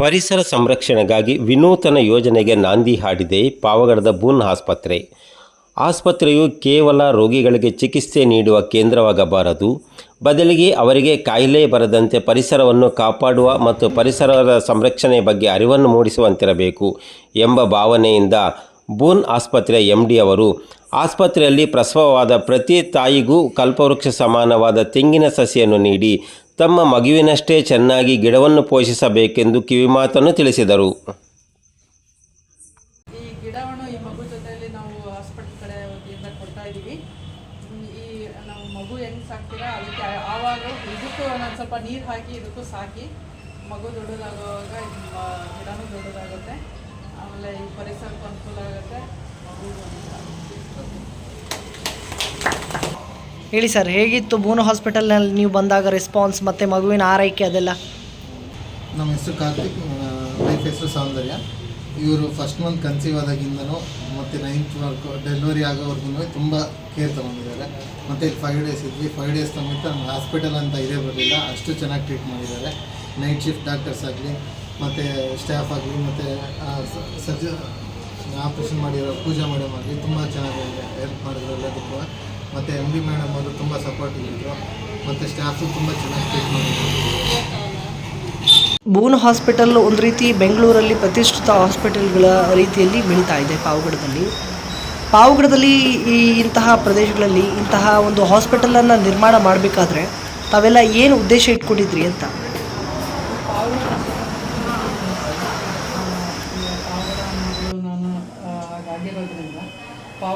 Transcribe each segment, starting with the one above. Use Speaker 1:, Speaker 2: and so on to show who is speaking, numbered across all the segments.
Speaker 1: ಪರಿಸರ ಸಂರಕ್ಷಣೆಗಾಗಿ ವಿನೂತನ ಯೋಜನೆಗೆ ನಾಂದಿ ಹಾಡಿದೆ ಪಾವಗಡದ ಬೂನ್ ಆಸ್ಪತ್ರೆ. ಆಸ್ಪತ್ರೆಯು ಕೇವಲ ರೋಗಿಗಳಿಗೆ ಚಿಕಿತ್ಸೆ ನೀಡುವ ಕೇಂದ್ರವಾಗಬಾರದು. ಬದಲಿಗೆ ಅವರಿಗೆ ಕಾಯಿಲೆ ಬರದಂತೆ ಪರಿಸರವನ್ನು ಕಾಪಾಡುವ ಮತ್ತು ಪರಿಸರದ ಸಂರಕ್ಷಣೆ ಬಗ್ಗೆ ಅರಿವನ್ನು ಮೂಡಿಸುವಂತಿರಬೇಕು ಎಂಬ ಭಾವನೆಯಿಂದ ಬೂನ್ ಆಸ್ಪತ್ರೆಯ ಎಂ ಡಿ ಅವರು, ಆಸ್ಪತ್ರೆಯಲ್ಲಿ ಪ್ರಸವವಾದ ಪ್ರತಿ ತಾಯಿಗೂ ಕಲ್ಪವೃಕ್ಷ ಸಮಾನವಾದ ತೆಂಗಿನ ಸಸಿಯನ್ನು ನೀಡಿ ತಮ್ಮ ಮಗುವಿನಷ್ಟೇ ಚೆನ್ನಾಗಿ ಗಿಡವನ್ನು ಪೋಷಿಸಬೇಕೆಂದು ಕಿವಿಮಾತನ್ನು ತಿಳಿಸಿದರು.
Speaker 2: ಸ್ವಲ್ಪ ನೀರು ಹಾಕಿ, ಇದಕ್ಕೂ ಸಾಕಿ ಮಗು ದೊಡ್ಡದಾಗುವಾಗ ಗಿಡನೂ ದೊಡ್ಡದಾಗುತ್ತೆ ಆಮೇಲೆ ಈ ಪರಿಸರಕ್ಕೂ ಅನುಕೂಲ ಆಗುತ್ತೆ ಮಗುಗೂ ಅನುಕೂಲ ಆಗುತ್ತೆ
Speaker 3: ಹೇಳಿ ಸರ್, ಹೇಗಿತ್ತು ಬೂನು ಹಾಸ್ಪಿಟಲ್ನಲ್ಲಿ ನೀವು ಬಂದಾಗ ರೆಸ್ಪಾನ್ಸ್ ಮತ್ತು ಮಗುವಿನ ಆರೈಕೆ ಅದೆಲ್ಲ?
Speaker 4: ನಮ್ಮ ಹೆಸರು ಕಾರ್ತಿಕ್ ವೈಫ್ ಹೆಸರು ಸೌಂದರ್ಯ. ಇವರು ಫಸ್ಟ್ ಮಂತ್ ಕನ್ಸೀವ್ ಆದಾಗಿಂದನೂ ಮತ್ತು ನೈನ್ತ್ ವರ್ಕ್ ಡೆಲಿವರಿ ಆಗೋವರೆಗೂ ತುಂಬ ಕೇರ್ ತೊಗೊಂಡಿದ್ದಾರೆ. ಮತ್ತು ಇಲ್ಲಿ ಫೈವ್ ಡೇಸ್ ಇದ್ವಿ. ಫೈವ್ ಡೇಸ್ ಸಮೇತ ನಮ್ಮ ಹಾಸ್ಪಿಟಲ್ ಅಂತ ಇದೇ ಬರಲಿಲ್ಲ. ಅಷ್ಟು ಚೆನ್ನಾಗಿ ಟ್ರೀಟ್ ಮಾಡಿದ್ದಾರೆ. ನೈಟ್ ಶಿಫ್ಟ್ ಡಾಕ್ಟರ್ಸ್ ಆಗಲಿ, ಮತ್ತು ಸ್ಟಾಫ್ ಆಗಲಿ, ಮತ್ತು ಸರ್ಜ ಆಪ್ರೇಷನ್ ಮಾಡಿರೋ, ಪೂಜಾ ಮೇಡಮ್ ಆಗಲಿ ತುಂಬ ಚೆನ್ನಾಗಿ ಹೆಲ್ಪ್ ಮಾಡಿದ್ರು ಎಲ್ಲದಕ್ಕೂ. ಮತ್ತು ಎಂ ಡಿ ಮೇಡಮ್ ಅವರು ತುಂಬ ಸಪೋರ್ಟ್ ಇದ್ದರು ಮತ್ತು ಸ್ಟಾಫು ತುಂಬ ಚೆನ್ನಾಗಿ ಟ್ರೀಟ್ ಮಾಡಿದ್ರು.
Speaker 3: ಬೂನ್ ಹಾಸ್ಪಿಟಲ್ ಒಂದು ರೀತಿ ಬೆಂಗಳೂರಲ್ಲಿ ಪ್ರತಿಷ್ಠಿತ ಹಾಸ್ಪಿಟಲ್ಗಳ ರೀತಿಯಲ್ಲಿ ಬೆಳೀತಾ ಇದೆ ಪಾವಗಡದಲ್ಲಿ. ಪಾವಗಡದಲ್ಲಿ ಈ ಇಂತಹ ಪ್ರದೇಶಗಳಲ್ಲಿ ಇಂತಹ ಒಂದು ಹಾಸ್ಪಿಟಲನ್ನು ನಿರ್ಮಾಣ ಮಾಡಬೇಕಾದ್ರೆ ತಾವೆಲ್ಲ ಏನು ಉದ್ದೇಶ ಇಟ್ಕೊಂಡಿದ್ರಿ ಅಂತ?
Speaker 2: ನಾನು ಆ,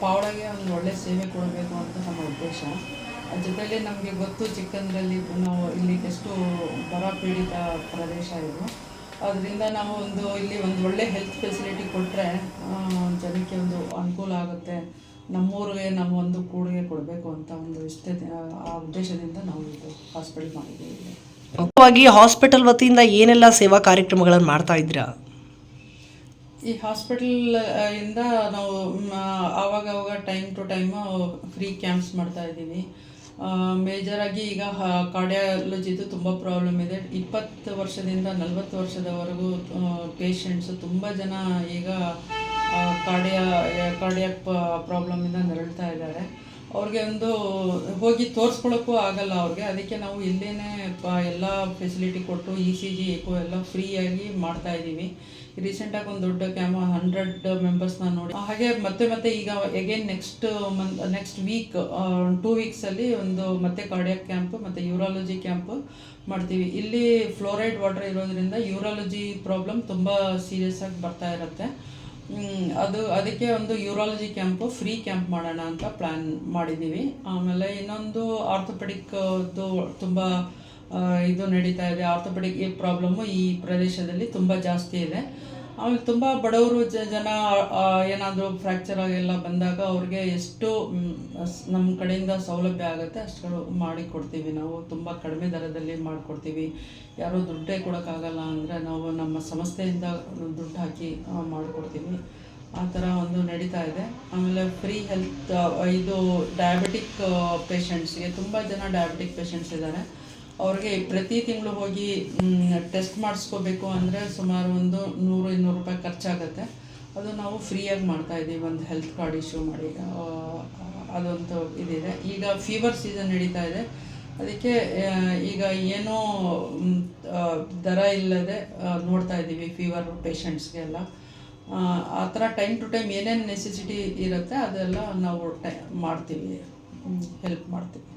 Speaker 2: ಪಾವಡಗೆ ಒಂದು ಒಳ್ಳೆ ಸೇವೆ ಕೊಡಬೇಕು ಅಂತ ನಮ್ಮ ಉದ್ದೇಶ. ಜೊತೆಲಿ ನಮಗೆ ಗೊತ್ತು ಚಿಕ್ಕಂದ್ರಲ್ಲಿ ನಾವು ಇಲ್ಲಿ ಎಷ್ಟು ಬರ ಪೀಡಿತ ಪ್ರದೇಶ ಇದು. ಅದರಿಂದ ನಾವು ಒಂದು ಇಲ್ಲಿ ಒಂದು ಒಳ್ಳೆ ಹೆಲ್ತ್ ಫೆಸಿಲಿಟಿ ಕೊಟ್ಟರೆ ಜನಕ್ಕೆ ಒಂದು ಅನುಕೂಲ ಆಗುತ್ತೆ. ನಮ್ಮೂರಿಗೆ ನಮ್ಮ ಒಂದು ಕೂಡುಗೆ ಕೊಡಬೇಕು ಅಂತ ಒಂದು ಇಷ್ಟೇ ಆ ಉದ್ದೇಶದಿಂದ ನಾವು ಇದು ಹಾಸ್ಪಿಟಲ್ ಮಾಡಿದ್ದೀವಿ.
Speaker 3: ಹಾಸ್ಪಿಟಲ್ ವತಿಯಿಂದ ಏನೆಲ್ಲ ಸೇವಾ ಕಾರ್ಯಕ್ರಮಗಳನ್ನು ಮಾಡ್ತಾ ಇದ್ದೀರಾ?
Speaker 2: ಈ ಹಾಸ್ಪಿಟಲ್ ಇಂದ ನಾವು ಆವಾಗ time to time free camps ಮಾಡ್ತಾ ಇದ್ದೀವಿ. ಮೇಜರ್ ಆಗಿ ಈಗ ಕಾರ್ಡಿಯಾಲಜಿದು ತುಂಬ ಪ್ರಾಬ್ಲಮ್ ಇದೆ. ಇಪ್ಪತ್ತು ವರ್ಷದಿಂದ ನಲವತ್ತು ವರ್ಷದವರೆಗೂ ಪೇಷಂಟ್ಸು ತುಂಬ ಜನ ಈಗ ಕಾರ್ಡಿಯಾ ಕಾರ್ಡಿಯಾಕ್ ಪ್ರಾಬ್ಲಮಿಂದ ನರಳ್ತಾ ಇದ್ದಾರೆ. ಅವ್ರಿಗೆ ಒಂದು ಹೋಗಿ ತೋರಿಸ್ಕೊಳ್ಳೋಕ್ಕೂ ಆಗಲ್ಲ ಅವ್ರಿಗೆ. ಅದಕ್ಕೆ ನಾವು ಇಲ್ಲೇ ಪ ಎಲ್ಲ ಫೆಸಿಲಿಟಿ ಕೊಟ್ಟು ಇ ಸಿ ಜಿ ಎಕೋ ಎಲ್ಲ ಫ್ರೀಯಾಗಿ ಮಾಡ್ತಾ ಇದ್ದೀವಿ. ರೀಸೆಂಟಾಗಿ ಒಂದು ದೊಡ್ಡ ಕ್ಯಾಮ ಹಂಡ್ರೆಡ್ ಮೆಂಬರ್ಸ್ನ ನೋಡಿ. ಹಾಗೆ ಮತ್ತೆ ಮತ್ತೆ ಈಗ again next month next week two ವೀಕ್ಸಲ್ಲಿ ಒಂದು ಮತ್ತೆ ಕಾರ್ಡಿಯಾಕ್ ಕ್ಯಾಂಪ್ ಮತ್ತು ಯೂರಾಲಜಿ ಕ್ಯಾಂಪ್ ಮಾಡ್ತೀವಿ. ಇಲ್ಲಿ ಫ್ಲೋರೈಡ್ ವಾಟರ್ ಇರೋದ್ರಿಂದ ಯೂರಾಲಜಿ ಪ್ರಾಬ್ಲಮ್ ತುಂಬ ಸೀರಿಯಸ್ ಆಗಿ ಬರ್ತಾ ಇರುತ್ತೆ. ಅದು ಅದಕ್ಕೆ ಒಂದು ಯೂರಾಲಜಿ ಕ್ಯಾಂಪು ಫ್ರೀ ಕ್ಯಾಂಪ್ ಮಾಡೋಣ ಅಂತ ಪ್ಲ್ಯಾನ್ ಮಾಡಿದ್ದೀವಿ ಆಮೇಲೆ ಇನ್ನೊಂದು ಆರ್ಥೋಪೆಡಿಕ್ ತುಂಬ ಇದು ನಡೀತಾ ಇದೆ. ಆರ್ಥೋಪೆಡಿಕ್ ಪ್ರಾಬ್ಲಮ್ಮು ಈ ಪ್ರದೇಶದಲ್ಲಿ ತುಂಬ ಜಾಸ್ತಿ ಇದೆ. ಆಮೇಲೆ ತುಂಬ ಬಡವರು ಜನ ಏನಾದರೂ ಫ್ರ್ಯಾಕ್ಚರ್ ಆಗೆಲ್ಲ ಬಂದಾಗ ಅವ್ರಿಗೆ ಎಷ್ಟು ನಮ್ಮ ಕಡೆಯಿಂದ ಸೌಲಭ್ಯ ಆಗುತ್ತೆ ಅಷ್ಟು ಮಾಡಿ ಕೊಡ್ತೀವಿ ನಾವು. ತುಂಬ ಕಡಿಮೆ ದರದಲ್ಲಿ ಮಾಡಿಕೊಡ್ತೀವಿ. ಯಾರೂ ದುಡ್ಡೇ ಕೊಡೋಕ್ಕಾಗಲ್ಲ ಅಂದರೆ ನಾವು ನಮ್ಮ ಸಂಸ್ಥೆಯಿಂದ ದುಡ್ಡು ಹಾಕಿ ಮಾಡಿಕೊಡ್ತೀವಿ. ಆ ಥರ ಒಂದು ನಡೀತಾ ಇದೆ. ಆಮೇಲೆ ಫ್ರೀ ಹೆಲ್ತ್ ಇದು ಡಯಾಬಿಟಿಕ್ ಪೇಷಂಟ್ಸ್ಗೆ ತುಂಬ ಜನ ಡಯಾಬಿಟಿಕ್ ಪೇಷಂಟ್ಸ್ ಇದ್ದಾರೆ. ಅವ್ರಿಗೆ ಪ್ರತಿ ತಿಂಗಳು ಹೋಗಿ ಟೆಸ್ಟ್ ಮಾಡಿಸ್ಕೋಬೇಕು ಅಂದರೆ ಸುಮಾರು ಒಂದು ನೂರು, ಇನ್ನೂರು ರೂಪಾಯಿ ಖರ್ಚಾಗುತ್ತೆ. ಅದು ನಾವು ಫ್ರೀಯಾಗಿ ಮಾಡ್ತಾ ಇದ್ದೀವಿ, ಒಂದು ಹೆಲ್ತ್ ಕಾರ್ಡ್ ಇಶ್ಯೂ ಮಾಡಿ. ಅದೊಂದು ಇದಿದೆ. ಈಗ ಫೀವರ್ ಸೀಸನ್ ನಡೀತಾ ಇದೆ. ಅದಕ್ಕೆ ಈಗ ಏನೋ ದರ ಇಲ್ಲದೆ ನೋಡ್ತಾ ಇದ್ದೀವಿ ಫೀವರ್ ಪೇಷಂಟ್ಸ್ಗೆಲ್ಲ ಆ ಥರ ಟೈಮ್ ಟು ಟೈಮ್ ಏನೇನು ನೆಸೆಸಿಟಿ ಇರುತ್ತೆ, ಅದೆಲ್ಲ ನಾವು ಟೈ, ಮಾಡ್ತೀವಿ. ಹೆಲ್ಪ್ ಮಾಡ್ತೀವಿ.